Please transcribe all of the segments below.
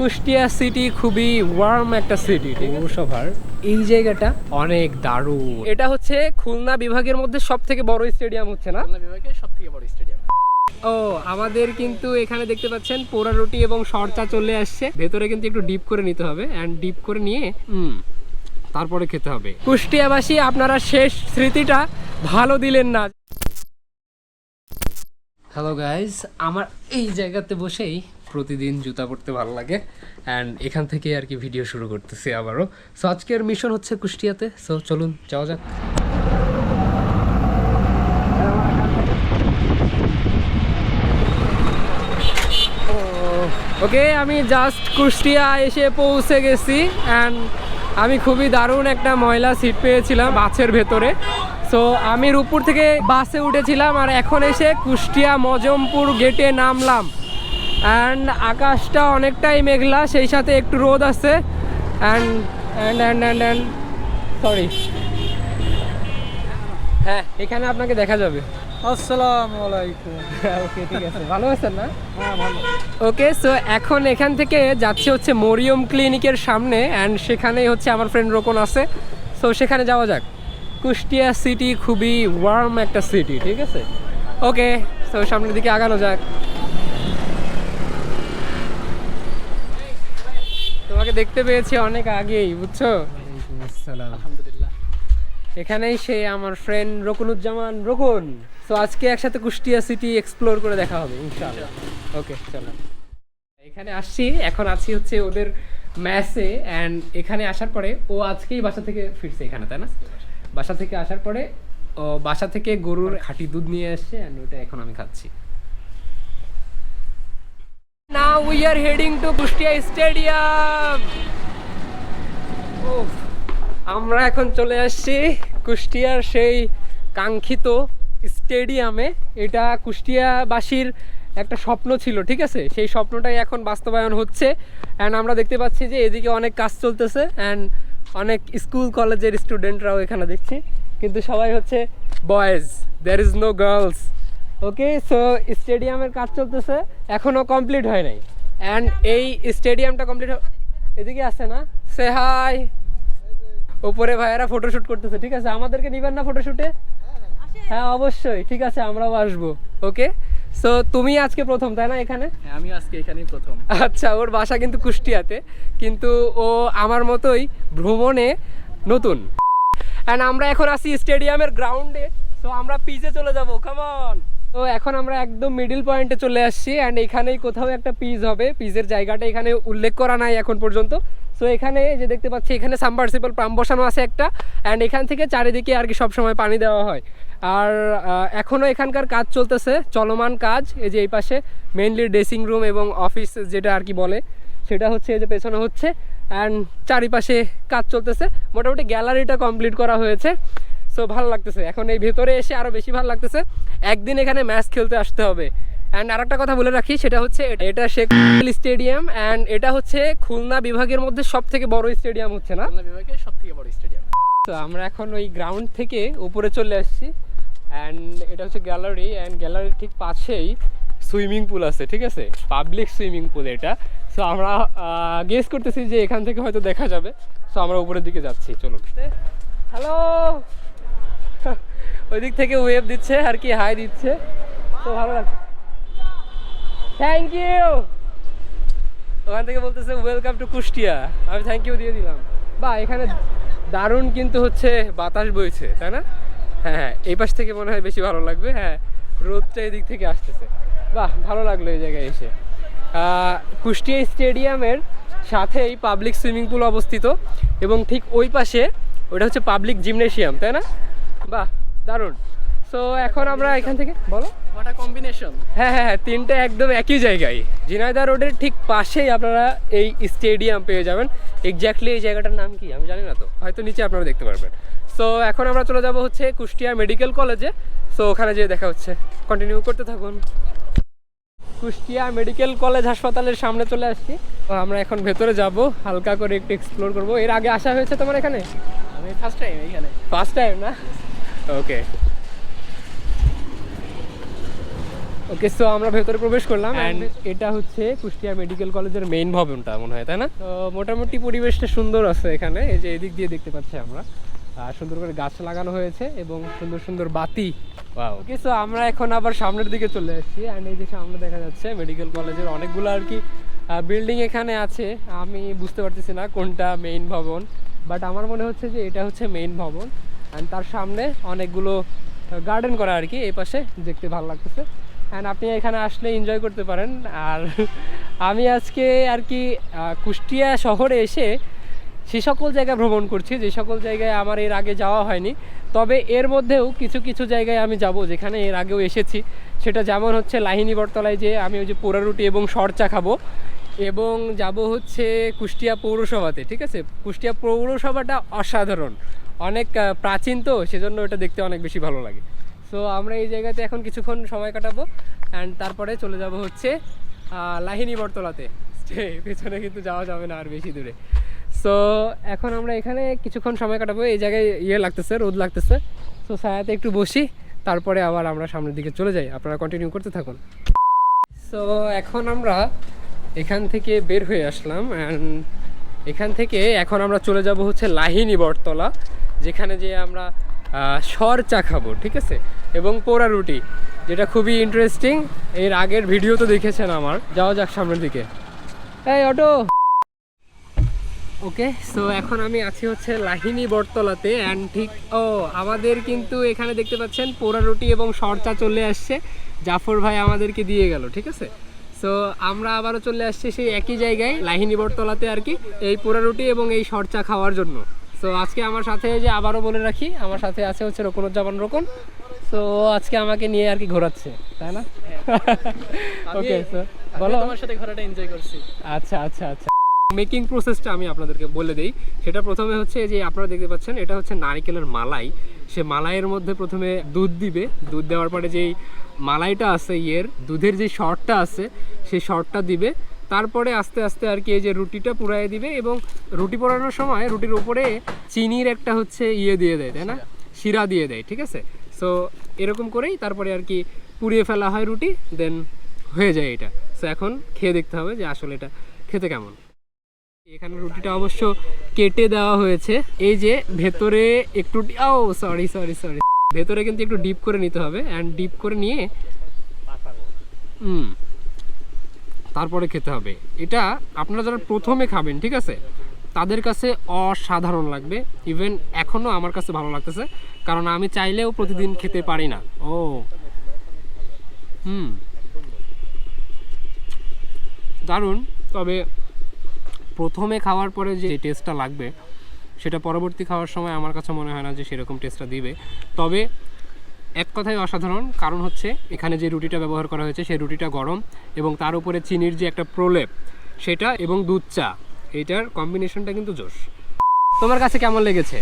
Kushtia city খুবই warm একটা city পৌরসভার এই জায়গাটা অনেক দারুণ। এটা হচ্ছে খুলনা বিভাগের মধ্যে সব থেকে বড় স্টেডিয়াম হচ্ছে না? খুলনা বিভাগের সব থেকে বড় স্টেডিয়াম ও আমাদের কিন্তু এখানে দেখতে পাচ্ছেন পোড়া রুটি এবং সরচা চলে আসছে। ভেতরে কিন্তু একটু ডিপ করে নিতে হবে অ্যান্ড ডিপ করে নিয়ে হুম তারপরে খেতে হবে। কুষ্টিয়াবাসী আপনারা শেষ স্মৃতিটা ভালো দিলেন না। হ্যালো গাইজ আমার এই জায়গাতে বসেই প্রতিদিন জুতা পরতে ভালো লাগে। অ্যান্ড এখান থেকে আর কি ভিডিও শুরু করতেছি আবারও। সো আজকের মিশন হচ্ছে কুষ্টিয়াতে। সো চলুন, যাওয়া যাক। ওকে আমি জাস্ট কুষ্টিয়া এসে পৌঁছে গেছি। অ্যান্ড আমি খুবই দারুণ একটা ময়লা সিট পেয়েছিলাম বাসের ভেতরে। সো আমি রূপপুর থেকে বাসে উঠেছিলাম আর এখন এসে কুষ্টিয়া মজমপুর গেটে নামলাম। অ্যান্ড আকাশটা অনেকটাই মেঘলা সেই সাথে একটু রোদ আছে। And and and and and sorry হ্যাঁ এখানে আপনাকে দেখা যাবে। আসসালামু আলাইকুম। ওকে ঠিক আছে। ভালো আছেন না? হ্যাঁ ভালো। ওকে সো এখন এখান থেকে যাচ্ছে হচ্ছে মরিয়ম ক্লিনিকের সামনে। অ্যান্ড সেখানেই হচ্ছে আমার ফ্রেন্ড রোকন আছে। সো সেখানে যাওয়া যাক। কুষ্টিয়া সিটি খুবই ওয়ার্ম একটা সিটি ঠিক আছে? ওকে তো সামনের দিকে আগানো যাক। তোমাকে দেখতে পেয়েছি অনেক আগেই বুঝছ? এখানেই সে আমার ফ্রেন্ড রকুনুজ্জামান রকুন। তো আজকে একসাথে কুষ্টিয়া সিটি এক্সপ্লোর করে দেখা হবে ইনশাআল্লাহ। ওকে চলো। এখানে আসছি এখন আছি হচ্ছে ওদের ম্যাচে অ্যান্ড এখানে আসার পরে ও আজকেই বাসা থেকে ফিরছে এখানে তাই না? বাসা থেকে আসার পরে ও বাসা থেকে গরুর খাঁটি দুধ নিয়ে আসছে অ্যান্ড ওটা এখন আমি খাচ্ছি। Now we are heading to Kushtia stadium উফ আমরা এখন চলে আসছি কুষ্টিয়ার সেই কাঙ্ক্ষিত স্টেডিয়ামে। এটা কুষ্টিয়াবাসীর একটা স্বপ্ন ছিল ঠিক আছে? সেই স্বপ্নটাই এখন বাস্তবায়ন হচ্ছে। অ্যান্ড আমরা দেখতে পাচ্ছি যে এদিকে অনেক কাজ চলতেছে। অ্যান্ড অনেক স্কুল কলেজের স্টুডেন্টরাও এখানে দেখছি। কিন্তু সবাই হচ্ছে boys there is no girls okay so স্টেডিয়ামের কাজ চলতেছে এখনও কমপ্লিট হয় নাই। অ্যান্ড এই স্টেডিয়ামটা কমপ্লিট এদিকে আছে না? সে হাই ওপরে ভাইয়েরা ফটোশুট করতেছে, ঠিক আছে? আমাদেরকে নিবেন না ফটোশুটে হ্যাঁ অবশ্যই, ঠিক আছে, আমরাও আসব। ওকে সো তুমি আজকে প্রথম তাই না এখানে? হ্যাঁ আমি আজকে এখানেই প্রথম। আচ্ছা ওর বাসা কিন্তু কুষ্টিয়াতে কিন্তু ও আমার মতোই ভ্রমণে নতুন। অ্যান্ড আমরা এখন আসি স্টেডিয়ামের গ্রাউন্ডে তো আমরা পিচে চলে যাব কেমন তো এখন আমরা একদম মিডিল পয়েন্টে চলে আসছি অ্যান্ড এখানেই কোথাও একটা পিচ হবে। পিচের জায়গাটা এখানে উল্লেখ করা নাই এখন পর্যন্ত। সো এখানে যে দেখতে পাচ্ছি এখানে সাবমার্সিবল পাম্প বসানো আছে একটা। অ্যান্ড এখান থেকে চারিদিকে আর কি সবসময় পানি দেওয়া হয়। আর এখনও এখানকার কাজ চলতেছে চলমান কাজ এই যে এই পাশে মেইনলি ড্রেসিং রুম এবং অফিস যেটা আর কি বলে সেটা হচ্ছে এই যে পেছনে হচ্ছে অ্যান্ড চারিপাশে কাজ চলতেছে। মোটামুটি গ্যালারিটা কমপ্লিট করা হয়েছে সো ভালো লাগতেছে। এখন এই ভেতরে এসে আরও বেশি ভালো লাগতেছে। একদিন এখানে ম্যাচ খেলতে আসতে হবে। অ্যান্ড আরেকটা কথা বলে রাখি সেটা হচ্ছে এটা শেখ স্টেডিয়াম অ্যান্ড এটা হচ্ছে খুলনা বিভাগের মধ্যে সব থেকে বড় স্টেডিয়াম হচ্ছে না? খুলনা বিভাগের সব থেকে বড় স্টেডিয়াম তো আমরা এখন ওই গ্রাউন্ড থেকে উপরে চলে আসছি। অ্যান্ড এটা হচ্ছে গ্যালারি অ্যান্ড গ্যালারির ঠিক পাশেই সুইমিং পুল আছে, ঠিক আছে? পাবলিক সুইমিং পুল এটা। সো আমরা গেস করতেছি যে এখান থেকে হয়তো দেখা যাবে। সো আমরা উপরের দিকে যাচ্ছি, চলুন। হ্যালো ওই দিক থেকে ওয়েভ দিচ্ছে, আর কি হাই দিচ্ছে। তো ভালো লাগছে। থ্যাংক ইউ ওখান থেকে বলতেছে ওয়েলকাম টু কুষ্টিয়া আমি থ্যাংক ইউ দিয়ে দিলাম। বা, এখানে দারুণ কিন্তু হচ্ছে বাতাস বইছে, তাই না? হ্যাঁ হ্যাঁ এই পাশ থেকে মনে হয় বেশি ভালো লাগবে হ্যাঁ রোদটা এদিক থেকে আসতেছে। বাহ, ভালো লাগল এই জায়গায় এসে। কুষ্টিয়া স্টেডিয়ামের সাথেই পাবলিক সুইমিং পুল অবস্থিত এবং ঠিক ওই পাশে ওটা হচ্ছে পাবলিক জিমনেশিয়াম তাই না? বাহ, দারুণ। সো এখন আমরা এখান থেকে বলো। কম্বিনেশন হ্যাঁ হ্যাঁ হ্যাঁ তিনটে একদম একই জায়গায়। ঝিনাইদহ রোডের ঠিক পাশেই আপনারা এই স্টেডিয়াম পেয়ে যাবেন। এক্স্যাক্টলি এই জায়গাটার নাম কি? আমি জানি না তো। হয়তো নিচে আপনারা দেখতে পারবেন। সো এখন আমরা চলে যাব হচ্ছে কুষ্টিয়া মেডিকেল কলেজে। সো ওখানে যেয়ে দেখা হচ্ছে। কন্টিনিউ করতে থাকুন। কুষ্টিয়া মেডিকেল কলেজ হাসপাতালের সামনে চলে আসছি। আমরা এখন ভেতরে যাব হালকা করে একটু এক্সপ্লোর করব। এর আগে আসা হয়েছে তোমার এখানে? আমি ফার্স্ট টাইম এখানে ফার্স্ট টাইম না? ওকে ওকে সো আমরা ভেতরে প্রবেশ করলাম অ্যান্ড এটা হচ্ছে কুষ্টিয়া মেডিকেল কলেজের মেইন ভবনটা মনে হয় তাই না? তো মোটামুটি পরিবেশটা সুন্দর আছে এখানে এই যে এদিক দিয়ে দেখতে পাচ্ছি আমরা। আর সুন্দর করে গাছ লাগানো হয়েছে এবং সুন্দর সুন্দর বাতি। ওকে সো আমরা এখন আবার সামনের দিকে চলে এসেছি অ্যান্ড এই যে সামনে দেখা যাচ্ছে মেডিকেল কলেজের অনেকগুলো আর কি বিল্ডিং এখানে আছে। আমি বুঝতে পারতেছি না কোনটা মেইন ভবন বাট আমার মনে হচ্ছে যে এটা হচ্ছে মেইন ভবন। অ্যান্ড তার সামনে অনেকগুলো গার্ডেন করা আর কি এই পাশে দেখতে ভালো লাগতেছে। অ্যান্ড আপনি এখানে আসলে এনজয় করতে পারেন। আর আমি আজকে আর কি কুষ্টিয়া শহরে এসে সে সকল জায়গায় ভ্রমণ করছি, যে সকল জায়গায় আমার এর আগে যাওয়া হয়নি। তবে এর মধ্যেও কিছু কিছু জায়গায় আমি যাব, যেখানে এর আগেও এসেছি। সেটা যেমন হচ্ছে লাহিনী বটতলায় যে আমি ওই যে পোড়া রুটি এবং সরচা খাব। এবং যাব হচ্ছে কুষ্টিয়া পৌরসভাতে, ঠিক আছে? কুষ্টিয়া পৌরসভাটা অসাধারণ। অনেক প্রাচীন তো, সেজন্য এটা দেখতে অনেক বেশি ভালো লাগে। সো আমরা এই জায়গাতে এখন কিছুক্ষণ সময় কাটাবো অ্যান্ড তারপরে চলে যাব হচ্ছে লাহিনী বটতলাতে। পেছনে কিন্তু যাওয়া যাবে না আর বেশি দূরে। সো এখন আমরা এখানে কিছুক্ষণ সময় কাটাবো। এই জায়গায় ইয়ে লাগতেছে, রোদ লাগতেছে। সো ছায়াতে একটু বসি, তারপরে আবার আমরা সামনের দিকে চলে যাই। আপনারা কন্টিনিউ করতে থাকুন। সো এখন আমরা এখান থেকে বের হয়ে আসলাম অ্যান্ড এখান থেকে এখন আমরা চলে যাব হচ্ছে লাহিনী বটতলা, যেখানে যে আমরা সর চা খাব, ঠিক আছে? এবং পোড়া রুটি, যেটা খুবই ইন্টারেস্টিং এর আগের ভিডিও তো দেখেছেন আমার। যাওয়া যাক সামনের দিকে। এই, অটো! ওকে সো এখন আমি আছি হচ্ছে লাহিনী বটতলাতে অ্যান্ড ঠিক, ও, আমাদের কিন্তু এখানে দেখতে পাচ্ছেন পোড়া রুটি এবং সরচা চলে আসছে। জাফর ভাই আমাদেরকে দিয়ে গেল, ঠিক আছে? সো আমরা আবারও চলে আসছি সেই একই জায়গায়, লাহিনী বটতলাতে আর কি, এই পোড়া রুটি এবং এই সরচা খাওয়ার জন্য। সো আজকে আমার সাথে যে আবারও বলে রাখি আমার সাথে আছে হচ্ছে রোকনুজ্জামান রোকন। সো আজকে আমাকে নিয়ে আর কি ঘোরাচ্ছে তাই না? ওকে স্যার বলো। তোমার সাথে ঘোরাটা এনজয় করছি। আচ্ছা আচ্ছা আচ্ছা। মেকিং প্রসেসটা আমি আপনাদেরকে বলে দেই। সেটা প্রথমে হচ্ছে যে আপনারা দেখতে পাচ্ছেন এটা হচ্ছে নারকেলের মালাই। সে মালাইয়ের মধ্যে প্রথমে দুধ দিবে। দুধ দেওয়ার পরে যেই মালাইটা আছে ইয়ের দুধের যে শর্টটা আছে সেই শর্টটা দিবে। তারপরে আস্তে আস্তে আর কি এই যে রুটিটা পুরাই দিবে এবং রুটি পোড়ানোর সময় রুটির উপরে চিনির একটা হচ্ছে ইয়ে দিয়ে দেয় তাই না? শিরা। দিয়ে দেয় ঠিক আছে? সো এরকম করেই তারপরে আর কি পুড়িয়ে ফেলা হয় রুটি দেন হয়ে যায় এটা। সো এখন খেয়ে দেখতে হবে যে আসলে এটা খেতে কেমন। এখানে রুটিটা অবশ্য কেটে দেওয়া হয়েছে। এই যে ভেতরে একটু ও সরি সরি সরি ভেতরে কিন্তু একটু ডিপ করে নিতে হবে অ্যান্ড ডিপ করে নিয়ে হুম। তারপরে খেতে হবে। এটা আপনারা যারা প্রথমে খাবেন, ঠিক আছে? তাদের কাছে অসাধারণ লাগবে। ইভেন এখনও আমার কাছে ভালো লাগতেছে, কারণ আমি চাইলেও প্রতিদিন খেতে পারি না। ও। হুম। দারুণ। তবে প্রথমে খাওয়ার পরে যে টেস্টটা লাগবে, সেটা পরবর্তী খাওয়ার সময় আমার কাছে মনে হয় না যে সেরকম টেস্টটা দিবে। তবে এক কথায় অসাধারণ কারণ হচ্ছে এখানে যে রুটিটা ব্যবহার করা হয়েছে সেই রুটিটা গরম এবং তার উপরে চিনির যে একটা প্রলেপ সেটা এবং দুধ চা এইটার কম্বিনেশনটা কিন্তু জোশ। তোমার কাছে কেমন লেগেছে?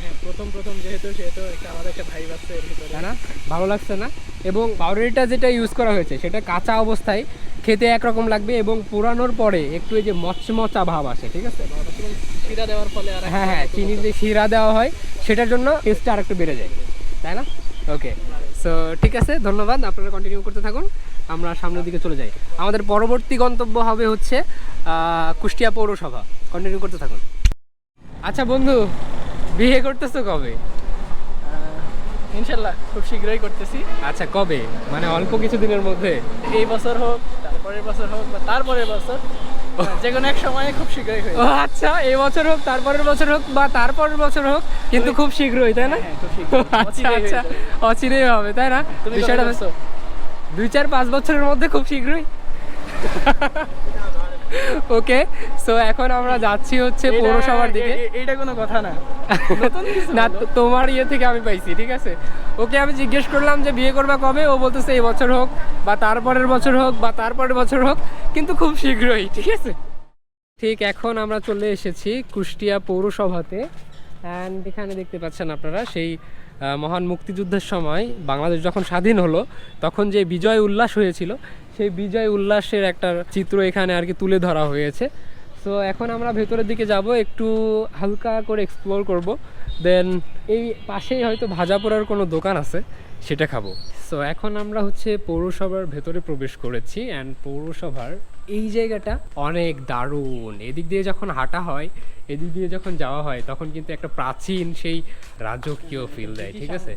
হ্যাঁ প্রথম প্রথম যেহেতু সেহেতু একটা আলাদা একটা ভাইব আছে এর তাই না? ভালো লাগছে না? এবং পাউরুটিটা যেটা ইউজ করা হয়েছে সেটা কাঁচা অবস্থায় খেতে একরকম লাগবে এবং পোড়ানোর পরে একটু এই যে মচমচা ভাব আসে ঠিক আছে? শিরা দেওয়ার ফলে আর হ্যাঁ হ্যাঁ চিনির যে শিরা দেওয়া হয় সেটার জন্য টেস্টটা আর একটু বেড়ে যায় তাই না? ওকে সো ঠিক আছে ধন্যবাদ আপনারা কন্টিনিউ করতে থাকুন আমরা সামনের দিকে চলে যাই। আমাদের পরবর্তী গন্তব্য হবে হচ্ছে কুষ্টিয়া পৌরসভা। কন্টিনিউ করতে থাকুন। আচ্ছা বন্ধু বিয়ে করতেছো কবে? ইনশাল্লাহ খুব শীঘ্রই করতেছি। আচ্ছা কবে? মানে অল্প কিছু দিনের মধ্যে। এই বছর হোক তারপরের বছর হোক বা তারপরের বছর যে কোনো এক সময় খুব শীঘ্রই হয়ে ও আচ্ছা এই বছর হোক তারপরের বছর হোক বা তারপরের বছর হোক কিন্তু খুব শীঘ্রই তাই না? হ্যাঁ আচ্ছা আচ্ছা। অচিরেই হবে তাই না? বিষয়টা দুই চার পাঁচ বছরের মধ্যে খুব শীঘ্রই। ওকে সো এখন আমরা যাচ্ছি হচ্ছে পৌরসভার দিকে। এ- এ- কোনো কথা না। না তোমার ইয়ে থেকে আমি পাইছি ঠিক আছে? ওকে আমি জিজ্ঞেস করলাম যে বিয়ে করবা কবে? ও বলতেছে এই বছর হোক বা তারপরের বছর হোক বা তারপরের বছর হোক কিন্তু খুব শীঘ্রই ঠিক আছে? ঠিক এখন আমরা চলে এসেছি কুষ্টিয়া পৌরসভাতে। অ্যান্ড এখানে দেখতে পাচ্ছেন আপনারা সেই মহান মুক্তিযুদ্ধের সময় বাংলাদেশ যখন স্বাধীন হলো তখন যে বিজয় উল্লাস হয়েছিল সেই বিজয় উল্লাসের একটা চিত্র এখানে আর কি তুলে ধরা হয়েছে। সো এখন আমরা ভেতরের দিকে যাব, একটু হালকা করে এক্সপ্লোর করব। দেন এই পাশেই হয়তো ভাজা পোড়ার কোনো দোকান আছে, সেটা খাব। সো এখন আমরা হচ্ছে পৌরসভার ভেতরে প্রবেশ করেছি অ্যান্ড পৌরসভার এই জায়গাটা অনেক দারুণ। এদিক দিয়ে যখন হাঁটা হয় এদিক দিয়ে যখন যাওয়া হয় তখন কিন্তু একটা প্রাচীন সেই রাজকীয় ফিল দেয় ঠিক আছে?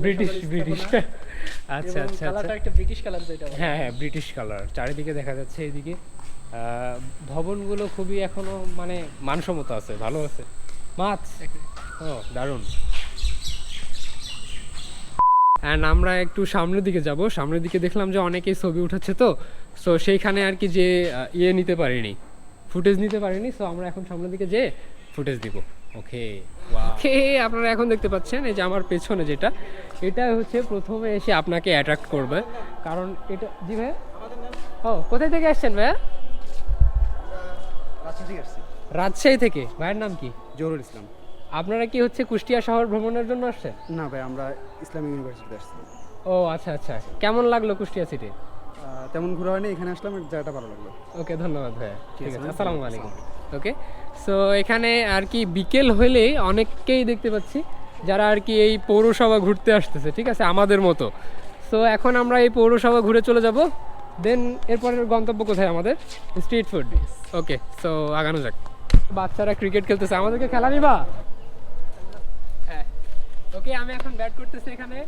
ব্রিটিশ ব্রিটিশ আচ্ছা আচ্ছা আচ্ছা। একটা ব্রিটিশ কালার হ্যাঁ হ্যাঁ ব্রিটিশ কালার চারিদিকে দেখা যাচ্ছে এদিকে ভবনগুলো খুবই এখনও মানে মানসম্মত আছে ভালো আছে। মাছ! ও দারুণ। অ্যান্ড আমরা একটু সামনের দিকে যাব। সামনের দিকে দেখলাম যে অনেকেই ছবি উঠাচ্ছে তো। সো সেইখানে আর কি যে ইয়ে নিতে পারিনি। ফুটেজ নিতে পারিনি সো আমরা এখন সামনের দিকে যে ফুটেজ দিব। ওকে ওকে আপনারা এখন দেখতে পাচ্ছেন এই যে আমার পেছনে যেটা এটা হচ্ছে প্রথমে এসে আপনাকে অ্যাট্রাক্ট করবে। কারণ এটা জি ভাই ও কোথায় থেকে আসছেন ভাইয়া? রাজশাহী থেকে ভাইয়ের নাম কি? জহুরুল ইসলাম। আপনারা কি হচ্ছে কুষ্টিয়া শহর ভ্রমণের জন্য আসছেন? না ভাই আমরা ইসলামিক ইউনিভার্সিটিতে আসছি। ও আচ্ছা আচ্ছা। কেমন লাগল কুষ্টিয়া সিটি তেমন ঘোরা হয়নি এখানে আসলাম জায়গাটা ভালো লাগল। ওকে ধন্যবাদ ভাইয়া। ঠিক আছে, আসসালামু আলাইকুম। ওকে সো এখানে আর কি বিকেল হলে অনেককেই দেখতে পাচ্ছি যারা আর কি এই পৌরসভা ঘুরতে আসতেছে ঠিক আছে আমাদের মতো। সো এখন আমরা এই পৌরসভা ঘুরে চলে যাব দেন এরপরের গন্তব্য কোথায় আমাদের? স্ট্রিট ফুড ওকে সো আগানো যাক। বাচ্চারা ক্রিকেট খেলতেছে আমাদেরকে খেলা নিবা? হ্যাঁ। ওকে আমি এখন ব্যাট করতেছি এখানে।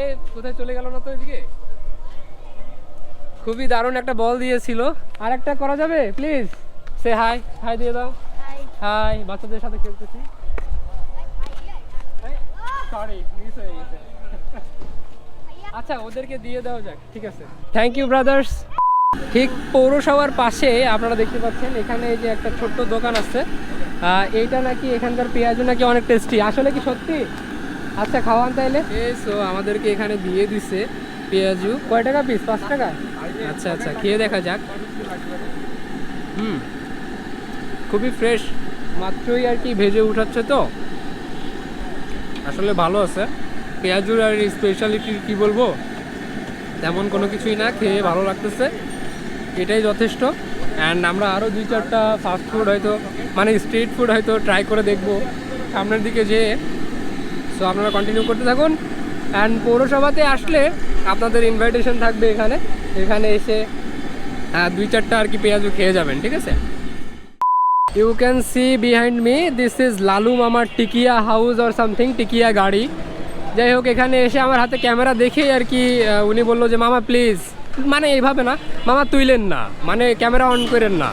এ কোথায় চলে গেল না তো এদিকে? খুবই দারুণ একটা বল দিয়েছিল। আর একটা করা যাবে? প্লিজ সে হাই হাই দিয়ে দাও। হাই বাচ্চাদের সাথে খেলতেছি। সরি মিস হয়ে গেছে। আচ্ছা ওদেরকে দিয়ে দেওয়া যাক ঠিক আছে। থ্যাংক ইউ ব্রাদার্স ঠিক পৌরসভার পাশে আপনারা দেখতে পাচ্ছেন এখানে এই যে একটা ছোট্ট দোকান আছে। এইটা নাকি এখানকার পেঁয়াজু নাকি অনেক টেস্টি আসলে কি সত্যি? আচ্ছা খাওয়ান তাইলে। সো আমাদেরকে এখানে দিয়ে দিছে পেঁয়াজু। কয় টাকা পিস পাঁচ টাকা? আচ্ছা আচ্ছা খেয়ে দেখা যাক। হুম, খুবই ফ্রেশ মাত্রই আর কি ভেজে উঠাচ্ছে তো। আসলে ভালো আছে। পেঁয়াজুর আর স্পেশালিটি কি বলব? তেমন কোনো কিছুই না, খেয়ে ভালো লাগতেছে। এটাই যথেষ্ট। অ্যান্ড আমরা আরও দুই চারটা ফাস্ট ফুড হয়তো মানে স্ট্রিট ফুড হয়তো ট্রাই করে দেখব। সামনের দিকে যেয়ে। সো আপনারা কন্টিনিউ করতে থাকুন। অ্যান্ড পৌরসভাতে আসলে আপনাদের ইনভাইটেশন থাকবে এখানে। এখানে এসে আহ, দুই চারটা আর কি পেঁয়াজু খেয়ে যাবেন ঠিক আছে? You can see behind me this is Lalu মামার tikia house or something tikia গাড়ি। যাই হোক এখানে এসে আমার হাতে ক্যামেরা দেখেই আর কি উনি বলল যে মামা প্লিজ মানে এইভাবে না মামা তুইলেন না। মানে ক্যামেরা অন করেন না।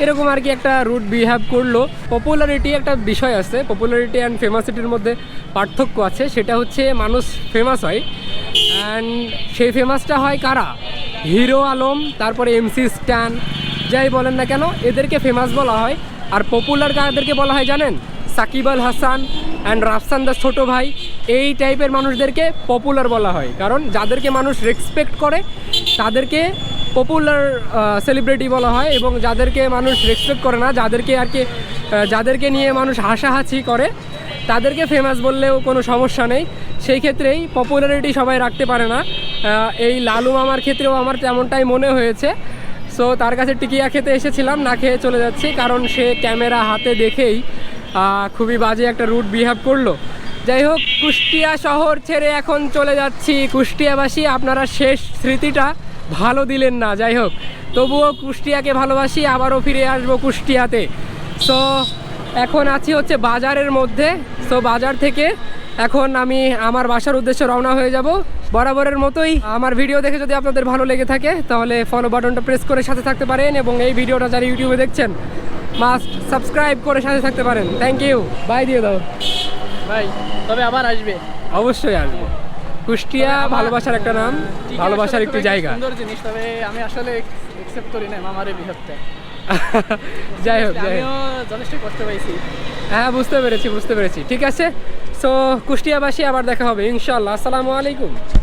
এরকম আর কি একটা রুট বিহেভ করল। পপুলারিটি একটা বিষয় আছে। পপুলারিটি অ্যান্ড ফেমাসিটির মধ্যে পার্থক্য আছে। সেটা হচ্ছে মানুষ ফেমাস হয়। অ্যান্ড সেই ফেমাসটা হয় কারা? হিরো আলম, তারপরে এমসি স্ট্যান যাই বলেন না কেন, এদেরকে ফেমাস বলা হয়। আর পপুলার কাদেরকে বলা হয় জানেন? সাকিব আল হাসান অ্যান্ড রাফসান দাস ছোটো ভাই। এই টাইপের মানুষদেরকে পপুলার বলা হয়। কারণ যাদেরকে মানুষ রেসপেক্ট করে, তাদেরকে পপুলার সেলিব্রিটি বলা হয় এবং যাদেরকে মানুষ রেসপেক্ট করে না, যাদেরকে আর কি যাদেরকে নিয়ে মানুষ হাসাহাসি করে, তাদেরকে ফেমাস বললেও কোনো সমস্যা নেই। সেই ক্ষেত্রেই পপুলারিটি সবাই রাখতে পারে না। এই লালু মামার ক্ষেত্রেও আমার তেমনটাই মনে হয়েছে। সো তার কাছে টিকিয়া খেতে এসেছিলাম, না খেয়ে চলে যাচ্ছি, কারণ সে ক্যামেরা হাতে দেখেই খুবই বাজে একটা রুট বিহেভ করল। যাই হোক, কুষ্টিয়া শহর ছেড়ে এখন চলে যাচ্ছি। কুষ্টিয়াবাসী, আপনারা শেষ স্মৃতিটা ভালো দিলেন না যাই হোক। তবুও কুষ্টিয়াকে ভালোবাসি আবারও ফিরে আসব কুষ্টিয়াতে। সো এখন আছি হচ্ছে বাজারের মধ্যে। সো বাজার থেকে এখন আমি আমার বাসার উদ্দেশ্যে রওনা হয়ে যাব। বরাবরের মতোই আমার ভিডিও দেখে যদি আপনাদের ভালো লেগে থাকে তাহলে ফলো বাটনটা প্রেস করে সাথে থাকতে পারেন এবং এই ভিডিওটা যারা ইউটিউবে দেখছেন মাস্ট সাবস্ক্রাইব করে সাথে থাকতে পারেন। থ্যাংক ইউ বাই দিয়ে দাও। ভাই তবে আবার আসবে। অবশ্যই আসব। কুষ্টিয়া ভালোবাসার একটা নাম ভালোবাসার একটু জায়গা। সুন্দর জিনিস তবে আমি আসলে একসেপ্ট করি না মামারে এই বিহেভটা যাই হোক যাই হোক। আমিও যথেষ্ট কষ্ট পাইছি। হ্যাঁ বুঝতে পেরেছি বুঝতে পেরেছি। ঠিক আছে? সো কুষ্টিয়াবাসী আবার দেখা হবে ইনশাল্লাহ আসসালামু আলাইকুম।